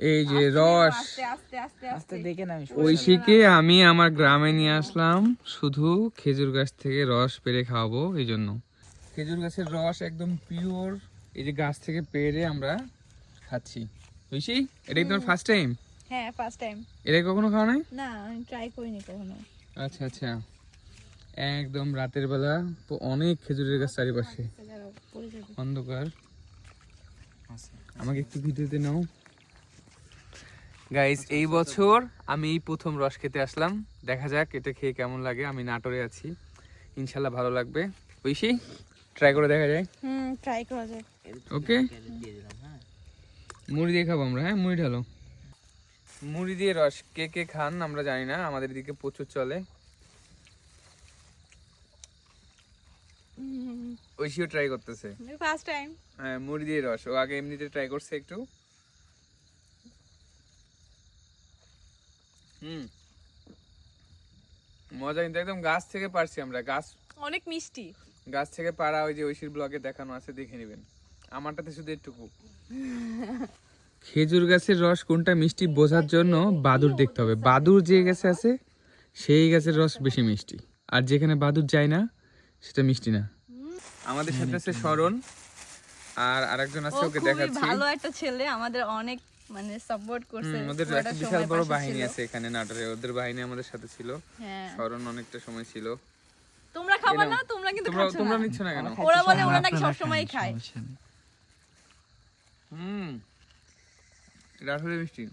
এই যে রস। আস্তে আস্তে আস্তে আস্তে। আস্তে দেখে না ঐশীকে আমি আমার গ্রামে নিয়ে আসলাম শুধু খেজুর গাছ থেকে রস পেরে খাওয়াবো এই জন্য। খেজুর গাছের রস একদম পিওর এই যে গাছ থেকে পেরে আমরা খাচ্ছি। ঐশী এটা কি তোমার ফার্স্ট টাইম হ্যাঁ ফার্স্ট টাইম এটা কখনো খাওয়া নাই? না আমি ট্রাই করিনি কখনো। আচ্ছা আচ্ছা। একদম রাতের বেলা তো অনেক খেজুরের গাছ চারিপাশে। অন্ধকার। আমাকে একটু ভিডিওতে নাও। গাইস এই বছর আমি প্রথম রস খেতে আসলাম। দেখা যাক এটা খেয়ে কেমন লাগে। আমি নাটোরে আছি। ইনশাল্লাহ ভালো লাগবে। ঐশী ট্রাই করে দেখা যায় হুম ট্রাই করা যায় ওকে হ্যাঁ মুড়ি দিয়ে খাব আমরা হ্যাঁ? মুড়ি ঢালো। মুড়ি দিয়ে রস কে কে খান আমরা জানি না। আমাদের এদিকে প্রচুর চলে। ঐশীও ট্রাই করতেছে। ফার্স্ট টাইম হ্যাঁ মুড়ি দিয়ে রস। ও আগে এমনিতে ট্রাই করছে একটু। হুম। মজা কিন্তু একদম গাছ থেকে পারছি আমরা গাছ অনেক মিষ্টি। গাছ থেকে পাড়া ওই যে ঐশীর ব্লগে দেখানো আছে দেখে নেবেন। আমারটাতে শুধু একটুকু। খেজুর গাছের রস কোনটা মিষ্টি বোঝার জন্য বাদুর দেখতে হবে। বাদুর যে গাছে আছে সেই গাছের রস বেশি মিষ্টি। আর যেখানে বাদুর যায় না সেটা মিষ্টি না। আমাদের সাথে আছে শরণ আর আরেকজন আছে ওকে দেখাচ্ছি। ভালো একটা ছেলে আমাদের অনেক মানে সাপোর্ট করছে ওদের একটা বিশাল বড় বাহিনী আছে এখানে নাটোরে ওদের বাহিনী আমাদের সাথে ছিল। হ্যাঁ। শরণ অনেকটা সময় ছিল। তোমরা খাবা না? তোমরা কিন্তু তোমরা খাচ্ছ তোমরা নিচ্ছ না কেন? ওরা বলে ওরা নাকি সবসময় খায়। হুম। এটা আসলে মিষ্টি।